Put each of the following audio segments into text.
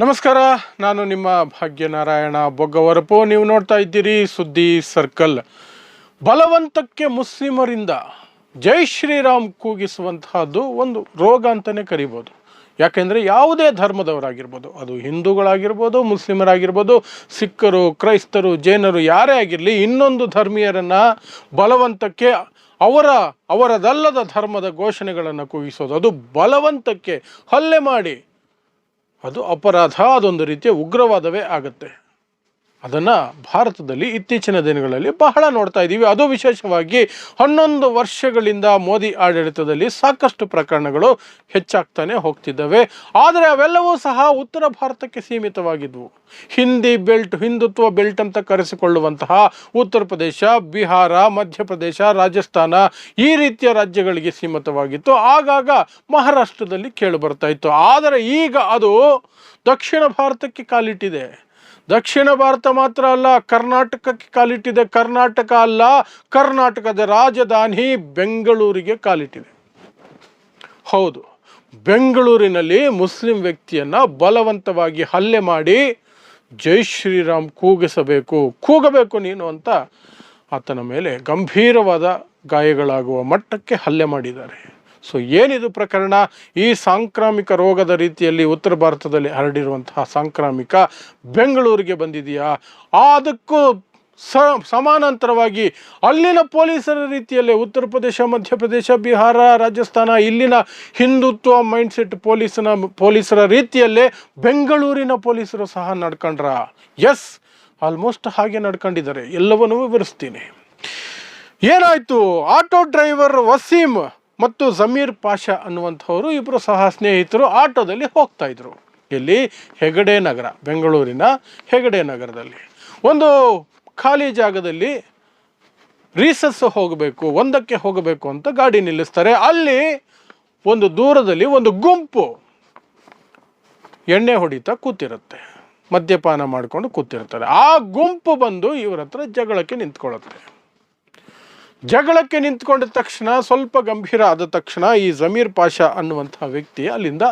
ನಮಸ್ಕಾರ, ನಾನು ನಿಮ್ಮ ಭಾಗ್ಯನಾರಾಯಣ ಬೊಗ್ಗವರಪು. ನೀವು ನೋಡ್ತಾ ಇದ್ದೀರಿ ಸುದ್ದಿ ಸರ್ಕಲ್. ಬಲವಂತಕ್ಕೆ ಮುಸ್ಲಿಮರಿಂದ ಜೈ ಶ್ರೀರಾಮ್ ಕೂಗಿಸುವಂತಹದ್ದು ಒಂದು ರೋಗ ಅಂತಲೇ ಕರಿಬೋದು. ಯಾಕೆಂದರೆ ಯಾವುದೇ ಧರ್ಮದವರಾಗಿರ್ಬೋದು, ಅದು ಹಿಂದೂಗಳಾಗಿರ್ಬೋದು, ಮುಸ್ಲಿಮರಾಗಿರ್ಬೋದು, ಸಿಖ್ಖರು, ಕ್ರೈಸ್ತರು, ಜೈನರು ಯಾರೇ ಆಗಿರಲಿ, ಇನ್ನೊಂದು ಧರ್ಮೀಯರನ್ನು ಬಲವಂತಕ್ಕೆ, ಅವರ, ಅವರದಲ್ಲದ ಧರ್ಮದ ಘೋಷಣೆಗಳನ್ನು ಕೂಗಿಸೋದು. ಅದು ಬಲವಂತಕ್ಕೆ ಹಲ್ಲೆ ಮಾಡಿ ಅದು ಅಪರಾಧ ಅದೊಂದು ರೀತಿಯ ಉಗ್ರವಾದವೇ ಆಗುತ್ತೆ. ಅದನ್ನು ಭಾರತದಲ್ಲಿ ಇತ್ತೀಚಿನ ದಿನಗಳಲ್ಲಿ ಬಹಳ ನೋಡ್ತಾ ಇದ್ದೀವಿ. ಅದು ವಿಶೇಷವಾಗಿ ಹನ್ನೊಂದು ವರ್ಷಗಳಿಂದ ಮೋದಿ ಆಡಳಿತದಲ್ಲಿ ಸಾಕಷ್ಟು ಪ್ರಕರಣಗಳು ಹೆಚ್ಚಾಗ್ತಾನೆ ಹೋಗ್ತಿದ್ದಾವೆ. ಆದರೆ ಅವೆಲ್ಲವೂ ಸಹ ಉತ್ತರ ಭಾರತಕ್ಕೆ ಸೀಮಿತವಾಗಿದ್ವು. ಹಿಂದಿ ಬೆಲ್ಟ್, ಹಿಂದುತ್ವ ಬೆಲ್ಟ್ ಅಂತ ಕರೆಸಿಕೊಳ್ಳುವಂತಹ ಉತ್ತರ ಪ್ರದೇಶ, ಬಿಹಾರ, ಮಧ್ಯಪ್ರದೇಶ, ರಾಜಸ್ಥಾನ ಈ ರೀತಿಯ ರಾಜ್ಯಗಳಿಗೆ ಸೀಮಿತವಾಗಿತ್ತು. ಆಗಾಗ ಮಹಾರಾಷ್ಟ್ರದಲ್ಲಿ ಕೇಳಿ ಬರ್ತಾ ಇತ್ತು. ಆದರೆ ಈಗ ಅದು ದಕ್ಷಿಣ ಭಾರತಕ್ಕೆ ಕಾಲಿಟ್ಟಿದೆ. ದಕ್ಷಿಣ ಭಾರತ ಮಾತ್ರ ಅಲ್ಲ, ಕರ್ನಾಟಕಕ್ಕೆ ಕಾಲಿಟ್ಟಿದೆ. ಕರ್ನಾಟಕ ಅಲ್ಲ, ಕರ್ನಾಟಕದ ರಾಜಧಾನಿ ಬೆಂಗಳೂರಿಗೆ ಕಾಲಿಟ್ಟಿದೆ. ಹೌದು, ಬೆಂಗಳೂರಿನಲ್ಲಿ ಮುಸ್ಲಿಂ ವ್ಯಕ್ತಿಯನ್ನು ಬಲವಂತವಾಗಿ ಹಲ್ಲೆ ಮಾಡಿ ಜೈ ಶ್ರೀರಾಮ್ ಕೂಗಿಸಬೇಕು. ಕೂಗಬೇಕು ನೀನು ಅಂತ ಆತನ ಮೇಲೆ ಗಂಭೀರವಾದ ಗಾಯಗಳಾಗುವ ಮಟ್ಟಕ್ಕೆ ಹಲ್ಲೆ ಮಾಡಿದ್ದಾರೆ. ಸೊ ಏನಿದು ಪ್ರಕರಣ? ಈ ಸಾಂಕ್ರಾಮಿಕ ರೋಗದ ರೀತಿಯಲ್ಲಿ ಉತ್ತರ ಭಾರತದಲ್ಲಿ ಹರಡಿರುವಂತಹ ಸಾಂಕ್ರಾಮಿಕ ಬೆಂಗಳೂರಿಗೆ ಬಂದಿದೆಯಾ? ಅದಕ್ಕೂ ಸ, ಸಮಾನಾಂತರವಾಗಿ ಅಲ್ಲಿನ ಪೊಲೀಸರ ರೀತಿಯಲ್ಲೇ ಉತ್ತರ ಪ್ರದೇಶ ಮಧ್ಯಪ್ರದೇಶ ಬಿಹಾರ, ರಾಜಸ್ಥಾನ, ಇಲ್ಲಿನ ಹಿಂದುತ್ವ ಮೈಂಡ್ಸೆಟ್ ಪೊಲೀಸನ, ಪೊಲೀಸರ ರೀತಿಯಲ್ಲೇ ಬೆಂಗಳೂರಿನ ಪೊಲೀಸರು ಸಹ ನಡ್ಕೊಂಡ್ರ. ಎಸ್, ಆಲ್ಮೋಸ್ಟ್ ಹಾಗೆ ನಡ್ಕೊಂಡಿದ್ದಾರೆ. ಎಲ್ಲವನ್ನೂ ವಿವರಿಸ್ತೀನಿ. ಏನಾಯ್ತು? ಆಟೋ ಡ್ರೈವರ್ ವಸೀಂ ಮತ್ತು ಜಮೀರ್ ಪಾಷಾ ಅನ್ನುವಂಥವರು ಇಬ್ಬರು ಸಹ ಸ್ನೇಹಿತರು ಆಟೋದಲ್ಲಿ ಹೋಗ್ತಾ ಇದ್ರು. ಇಲ್ಲಿ ಹೆಗಡೆ ನಗರ, ಬೆಂಗಳೂರಿನ ಹೆಗಡೆ ನಗರದಲ್ಲಿ. ಒಂದು ಖಾಲಿ ಜಾಗದಲ್ಲಿ ರೀಸಸ್ ಹೋಗಬೇಕು, ಒಂದಕ್ಕೆ ಹೋಗಬೇಕು ಅಂತ ಗಾಡಿ ನಿಲ್ಲಿಸ್ತಾರೆ. ಅಲ್ಲಿ ಒಂದು ದೂರದಲ್ಲಿ ಒಂದು ಗುಂಪು ಎಣ್ಣೆ ಹೊಡಿತಾ ಕೂತಿರುತ್ತೆ, ಮದ್ಯಪಾನ ಮಾಡಿಕೊಂಡು ಕೂತಿರ್ತಾರೆ. ಆ ಗುಂಪು ಬಂದು ಇವರ ಹತ್ರ ಜಗಳಕ್ಕೆ ನಿಂತ್ಕೊಳ್ಳುತ್ತೆ. ಜಗಳಕ್ಕೆ ನಿಂತ್ಕೊಂಡ ತಕ್ಷಣ, ಸ್ವಲ್ಪ ಗಂಭೀರ ಆದ ತಕ್ಷಣ ಈ ಜಮೀರ್ ಪಾಷಾ ಅನ್ನುವಂಥ ವ್ಯಕ್ತಿ ಅಲ್ಲಿಂದ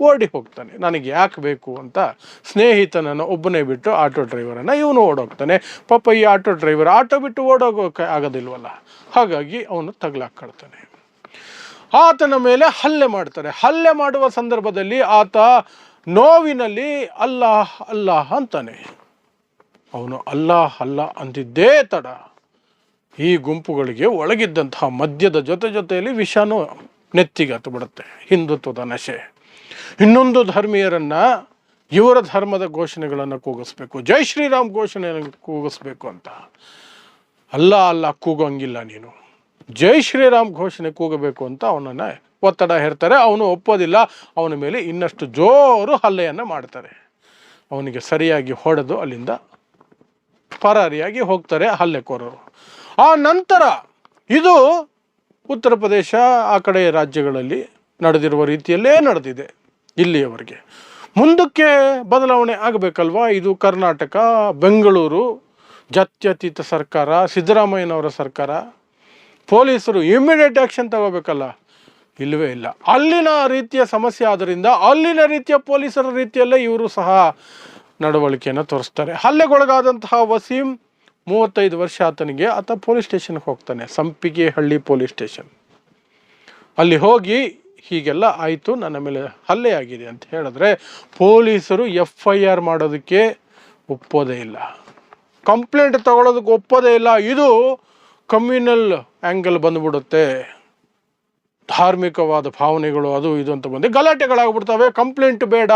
ಓಡಿ ಹೋಗ್ತಾನೆ. ನನಗೆ ಯಾಕೆ ಬೇಕು ಅಂತ ಸ್ನೇಹಿತನನ್ನು ಒಬ್ಬನೇ ಬಿಟ್ಟು ಆಟೋ ಡ್ರೈವರನ್ನು ಇವನು ಓಡೋಗ್ತಾನೆ. ಪಾಪ ಈ ಆಟೋ ಡ್ರೈವರ್ ಆಟೋ ಬಿಟ್ಟು ಓಡೋಗೋಕೆ ಆಗೋದಿಲ್ವಲ್ಲ? ಹಾಗಾಗಿ ಅವನು ತಗಲಾಕ್ಕೊಳ್ತಾನೆ. ಆತನ ಮೇಲೆ ಹಲ್ಲೆ ಮಾಡ್ತಾರೆ. ಹಲ್ಲೆ ಮಾಡುವ ಸಂದರ್ಭದಲ್ಲಿ ಆತ ನೋವಿನಲ್ಲಿ ಅಲ್ಲಾಹ್ ಅಲ್ಲಾಹ್ ಅಂತಾನೆ. ಅವನು ಅಲ್ಲಾಹ್ ಅಲ್ಲ ಅಂದಿದ್ದೇ ತಡ. ಈ ಗುಂಪುಗಳಿಗೆ ಒಳಗಿದ್ದಂತಹ ಮದ್ಯದ ಜೊತೆ ಜೊತೆಯಲ್ಲಿ ವಿಷಾನು ನೆತ್ತಿಗೆ ಹತ್ತು ಬಿಡುತ್ತೆ ಹಿಂದುತ್ವದ ನಶೆ. ಇನ್ನೊಂದು ಧರ್ಮೀಯರನ್ನ ಇವರ ಧರ್ಮದ ಘೋಷಣೆಗಳನ್ನು ಕೂಗಿಸ್ಬೇಕು. ಜೈ ಶ್ರೀರಾಮ್ ಘೋಷಣೆ ಕೂಗಿಸ್ಬೇಕು ಅಂತ. ಅಲ್ಲ ಅಲ್ಲ, ಕೂಗಂಗಿಲ್ಲ ನೀನು. ಜೈ ಶ್ರೀರಾಮ್ ಘೋಷಣೆ ಕೂಗಬೇಕು ಅಂತ ಅವನನ್ನ ಒತ್ತಡ ಹೇರ್ತಾರೆ. ಅವನು ಒಪ್ಪೋದಿಲ್ಲ. ಅವನ ಮೇಲೆ ಇನ್ನಷ್ಟು ಜೋರು ಹಲ್ಲೆಯನ್ನು ಮಾಡ್ತಾರೆ. ಅವನಿಗೆ ಸರಿಯಾಗಿ ಹೊಡೆದು ಅಲ್ಲಿಂದ ಪರಾರಿಯಾಗಿ ಹೋಗ್ತಾರೆ ಹಲ್ಲೆಕೋರರು. ಆ ನಂತರ ಇದು ಉತ್ತರ ಪ್ರದೇಶ, ಆ ಕಡೆ ರಾಜ್ಯಗಳಲ್ಲಿ ನಡೆದಿರುವ ರೀತಿಯಲ್ಲೇ ನಡೆದಿದೆ ಇಲ್ಲಿಯವರೆಗೆ. ಮುಂದಕ್ಕೆ ಬದಲಾವಣೆ ಆಗಬೇಕಲ್ವಾ? ಇದು ಕರ್ನಾಟಕ, ಬೆಂಗಳೂರು, ಜಾತ್ಯತೀತ ಸರ್ಕಾರ, ಸಿದ್ದರಾಮಯ್ಯನವರ ಸರ್ಕಾರ. ಪೊಲೀಸರು ಇಮ್ಮಿಡಿಯೇಟ್ ಆ್ಯಕ್ಷನ್ ತಗೋಬೇಕಲ್ಲ? ಇಲ್ಲವೇ ಇಲ್ಲ. ಅಲ್ಲಿನ ರೀತಿಯ ಸಮಸ್ಯೆ ಆದ್ದರಿಂದ ಅಲ್ಲಿನ ರೀತಿಯ ಪೊಲೀಸರ ರೀತಿಯಲ್ಲೇ ಇವರು ಸಹ ನಡವಳಿಕೆಯನ್ನು ತೋರಿಸ್ತಾರೆ. ಹಲ್ಲೆಗೊಳಗಾದಂತಹ ವಸೀಂ ಮೂವತ್ತೈದು ವರ್ಷ ಆತನಿಗೆ ಆತ ಪೊಲೀಸ್ ಸ್ಟೇಷನ್ಗೆ ಹೋಗ್ತಾನೆ ಸಂಪಿಗೆ ಹಳ್ಳಿ ಪೊಲೀಸ್ ಸ್ಟೇಷನ್. ಅಲ್ಲಿ ಹೋಗಿ ಹೀಗೆಲ್ಲ ಆಯಿತು, ನನ್ನ ಮೇಲೆ ಹಲ್ಲೆ ಆಗಿದೆ ಅಂತ ಹೇಳಿದ್ರೆ ಪೊಲೀಸರು ಎಫ್ ಐ ಆರ್ ಮಾಡೋದಕ್ಕೆ ಒಪ್ಪೋದೇ ಇಲ್ಲ. ಕಂಪ್ಲೇಂಟ್ ತಗೊಳ್ಳೋದಕ್ಕೆ ಒಪ್ಪೋದೇ ಇಲ್ಲ. ಇದು ಕಮ್ಯುನಲ್ ಆ್ಯಂಗಲ್ ಬಂದ್ಬಿಡುತ್ತೆ. ಧಾರ್ಮಿಕವಾದ ಭಾವನೆಗಳು ಅದು ಇದು ಅಂತ ಬಂದು ಗಲಾಟೆಗಳಾಗ್ಬಿಡ್ತವೆ. ಕಂಪ್ಲೇಂಟ್ ಬೇಡ.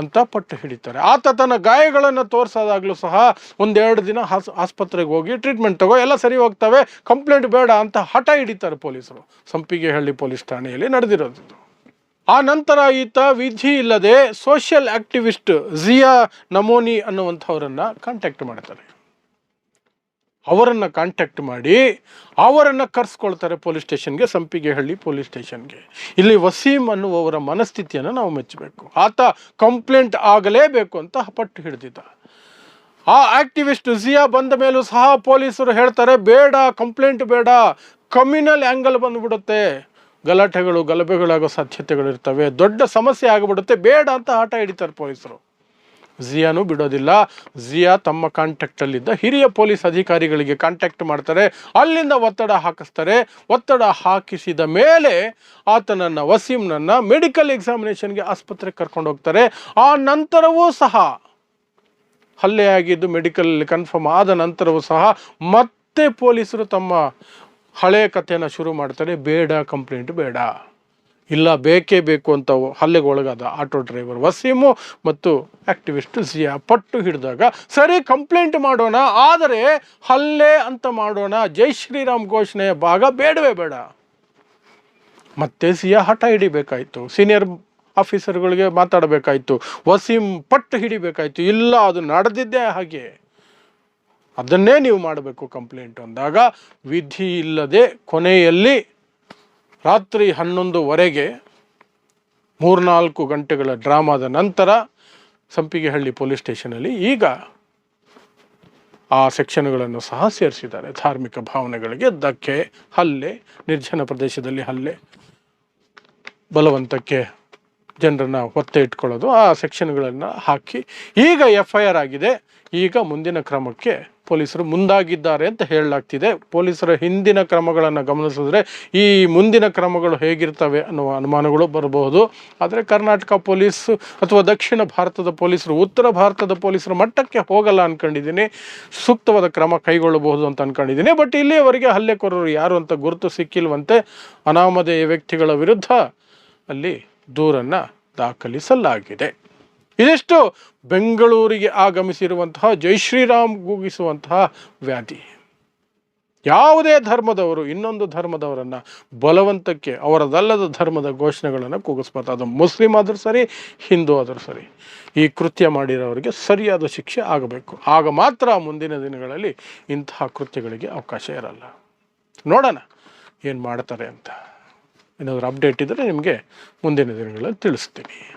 ಅಂತ ಪಟ್ಟು ಹಿಡಿತಾರೆ. ಆತ ತನ್ನ ಗಾಯಗಳನ್ನು ತೋರಿಸೋದಾಗಲೂ ಸಹ ಒಂದೆರಡು ದಿನ ಹಾಸ್, ಆಸ್ಪತ್ರೆಗೆ ಹೋಗಿ ಟ್ರೀಟ್ಮೆಂಟ್ ತಗೋ, ಎಲ್ಲ ಸರಿ ಹೋಗ್ತವೆ, ಕಂಪ್ಲೇಂಟ್ ಬೇಡ ಅಂತ ಹಠ ಹಿಡಿತಾರೆ ಪೊಲೀಸರು. ಸಂಪಿಗೆಹಳ್ಳಿ ಪೊಲೀಸ್ ಠಾಣೆಯಲ್ಲಿ ನಡೆದಿರೋದು ಆ ನಂತರ ಈತ ವಿಧಿ ಇಲ್ಲದೆ ಸೋಷಿಯಲ್ ಆಕ್ಟಿವಿಸ್ಟ್ ಜಿಯಾ ನಮೋನಿ ಅನ್ನುವಂಥವರನ್ನು ಕಾಂಟ್ಯಾಕ್ಟ್ ಮಾಡ್ತಾರೆ. ಅವರನ್ನು ಕಾಂಟ್ಯಾಕ್ಟ್ ಮಾಡಿ, ಅವರನ್ನು ಕರೆಸ್ಕೊಳ್ತಾರೆ ಪೊಲೀಸ್ ಸ್ಟೇಷನ್ಗೆ ಸಂಪಿಗೆಹಳ್ಳಿ ಪೊಲೀಸ್ ಸ್ಟೇಷನ್ಗೆ ಇಲ್ಲಿ ವಸೀಂ ಅನ್ನುವವರ ಮನಸ್ಥಿತಿಯನ್ನು ನಾವು ಮೆಚ್ಚಬೇಕು. ಆತ ಕಂಪ್ಲೇಂಟ್ ಆಗಲೇಬೇಕು ಅಂತ ಪಟ್ಟು ಹಿಡಿದಿದ್ದ. ಆ ಆಕ್ಟಿವಿಸ್ಟ್ ಜಿಯಾ ಬಂದ ಮೇಲೂ ಸಹ ಪೊಲೀಸರು ಹೇಳ್ತಾರೆ, ಬೇಡ ಕಂಪ್ಲೇಂಟ್ ಬೇಡ. ಕಮ್ಯುನಲ್ ಆ್ಯಂಗಲ್ ಬಂದುಬಿಡುತ್ತೆ. ಗಲಾಟೆಗಳು, ಗಲಭೆಗಳಾಗೋ ಸಾಧ್ಯತೆಗಳಿರ್ತವೆ. ದೊಡ್ಡ ಸಮಸ್ಯೆ ಆಗಿಬಿಡುತ್ತೆ. ಬೇಡ ಅಂತ ಆಟ ಹಿಡಿತಾರೆ ಪೊಲೀಸರು. ಜಿಯಾನು ಬಿಡೋದಿಲ್ಲ. ಜಿಯಾ ತಮ್ಮ ಕಾಂಟ್ಯಾಕ್ಟಲ್ಲಿದ್ದ ಹಿರಿಯ ಪೊಲೀಸ್ ಅಧಿಕಾರಿಗಳಿಗೆ ಕಾಂಟ್ಯಾಕ್ಟ್ ಮಾಡ್ತಾರೆ. ಅಲ್ಲಿಂದ ಒತ್ತಡ ಹಾಕಿಸ್ತಾರೆ. ಒತ್ತಡ ಹಾಕಿಸಿದ ಮೇಲೆ ಆತನನ್ನು, ವಸೀಮ್ನನ್ನು ಮೆಡಿಕಲ್ ಎಕ್ಸಾಮಿನೇಷನ್ಗೆ ಆಸ್ಪತ್ರೆಗೆ ಕರ್ಕೊಂಡು ಹೋಗ್ತಾರೆ. ಆ ನಂತರವೂ ಸಹ ಹಲ್ಲೆ ಆಗಿದ್ದು ಮೆಡಿಕಲ್ ಕನ್ಫರ್ಮ್ ಆದ ನಂತರವೂ ಸಹ ಮತ್ತೆ ಪೊಲೀಸರು ತಮ್ಮ ಹಳೆಯ ಕಥೆಯನ್ನು ಶುರು ಮಾಡ್ತಾರೆ. ಬೇಡ ಕಂಪ್ಲೇಂಟ್ ಬೇಡ. ಇಲ್ಲ, ಬೇಕೇ ಬೇಕು ಅಂತ ಹಲ್ಲೆಗೆ ಒಳಗಾದ ಆಟೋ ಡ್ರೈವರ್ ವಸೀಮು ಮತ್ತು ಆಕ್ಟಿವಿಸ್ಟ್ ಜಿಯಾ ಪಟ್ಟು ಹಿಡಿದಾಗ, ಸರಿ, ಕಂಪ್ಲೇಂಟ್ ಮಾಡೋಣ, ಆದರೆ ಹಲ್ಲೆ ಅಂತ ಮಾಡೋಣ, ಜೈ ಶ್ರೀರಾಮ್ ಘೋಷಣೆಯ ಭಾಗ ಬೇಡವೇ ಬೇಡ. ಮತ್ತೆ ಸಿಯಾ ಹಠ ಹಿಡಿಬೇಕಾಯಿತು. ಸೀನಿಯರ್ ಆಫೀಸರ್ಗಳಿಗೆ ಮಾತಾಡಬೇಕಾಯಿತು. ವಸೀಂ ಪಟ್ಟು ಹಿಡಿಬೇಕಾಯ್ತು. ಇಲ್ಲ, ಅದು ನಡೆದಿದ್ದೇ ಹಾಗೆ. ಅದನ್ನೇ ನೀವು ಮಾಡಬೇಕು ಕಂಪ್ಲೇಂಟ್ ಅಂದಾಗ, ವಿಧಿ ಇಲ್ಲದೆ ಕೊನೆಯಲ್ಲಿ ರಾತ್ರಿ ಹನ್ನೊಂದುವರೆಗೆ ಮೂರ್ನಾಲ್ಕು ಗಂಟೆಗಳ ಡ್ರಾಮಾದ ನಂತರ ಸಂಪಿಗೆಹಳ್ಳಿ ಪೊಲೀಸ್ ಸ್ಟೇಷನಲ್ಲಿ ಈಗ ಆ ಸೆಕ್ಷನ್ಗಳನ್ನು ಸಹ ಸೇರಿಸಿದ್ದಾರೆ. ಧಾರ್ಮಿಕ ಭಾವನೆಗಳಿಗೆ ಧಕ್ಕೆ, ಹಲ್ಲೆ, ನಿರ್ಜನ ಪ್ರದೇಶದಲ್ಲಿ ಹಲ್ಲೆ, ಬಲವಂತಕ್ಕೆ ಜನರನ್ನು ಒತ್ತೆ ಇಟ್ಕೊಳ್ಳೋದು ಆ ಸೆಕ್ಷನ್ಗಳನ್ನು ಹಾಕಿ ಈಗ ಎಫ್ ಐ ಆರ್ ಆಗಿದೆ. ಈಗ ಮುಂದಿನ ಕ್ರಮಕ್ಕೆ ಪೊಲೀಸರು ಮುಂದಾಗಿದ್ದಾರೆ ಅಂತ ಹೇಳಲಾಗ್ತಿದೆ. ಪೊಲೀಸರ ಹಿಂದಿನ ಕ್ರಮಗಳನ್ನು ಗಮನಿಸಿದ್ರೆ ಈ ಮುಂದಿನ ಕ್ರಮಗಳು ಹೇಗಿರ್ತವೆ ಅನ್ನುವ ಅನುಮಾನಗಳು ಬರಬಹುದು. ಆದರೆ ಕರ್ನಾಟಕ ಪೊಲೀಸ್ ಅಥವಾ ದಕ್ಷಿಣ ಭಾರತದ ಪೊಲೀಸರು, ಉತ್ತರ ಭಾರತದ ಪೊಲೀಸರ ಮಟ್ಟಕ್ಕೆ ಹೋಗಲ್ಲ ಅಂದ್ಕೊಂಡಿದ್ದೀನಿ ಸೂಕ್ತವಾದ ಕ್ರಮ ಕೈಗೊಳ್ಳಬಹುದು ಅಂತ ಅನ್ಕೊಂಡಿದ್ದೀನಿ. ಬಟ್ ಇಲ್ಲಿಯವರೆಗೆ ಹಲ್ಲೆಕೋರರು ಯಾರು ಅಂತ ಗುರುತು ಸಿಕ್ಕಿಲ್ವಂತೆ ಅನಾಮಧೇಯ ವ್ಯಕ್ತಿಗಳ ವಿರುದ್ಧ ಅಲ್ಲಿ ದೂರನ್ನು ದಾಖಲಿಸಲಾಗಿದೆ. ಇದಿಷ್ಟು ಬೆಂಗಳೂರಿಗೆ ಆಗಮಿಸಿರುವಂತಹ ಜೈ ಶ್ರೀರಾಮ್ ಕೂಗಿಸುವಂತಹ ವ್ಯಾಧಿ. ಯಾವುದೇ ಧರ್ಮದವರು, ಇನ್ನೊಂದು ಧರ್ಮದವರನ್ನು ಬಲವಂತಕ್ಕೆ, ಅವರದಲ್ಲದ ಧರ್ಮದ ಘೋಷಣೆಗಳನ್ನು ಕೂಗಿಸ್ಬಾರ್ದು. ಅದು ಮುಸ್ಲಿಂ ಆದರೂ ಸರಿ, ಹಿಂದೂ ಆದರೂ ಸರಿ. ಈ ಕೃತ್ಯ ಮಾಡಿರೋರಿಗೆ ಸರಿಯಾದ ಶಿಕ್ಷೆ ಆಗಬೇಕು. ಆಗ ಮಾತ್ರ ಮುಂದಿನ ದಿನಗಳಲ್ಲಿ ಇಂತಹ ಕೃತ್ಯಗಳಿಗೆ ಅವಕಾಶ ಇರಲ್ಲ. ನೋಡೋಣ ಏನು ಮಾಡ್ತಾರೆ ಅಂತ. ಏನಾದರೂ ಅಪ್ಡೇಟ್ ಇದ್ದರೆ ನಿಮಗೆ ಮುಂದಿನ ದಿನಗಳಲ್ಲಿ ತಿಳಿಸ್ತೀನಿ.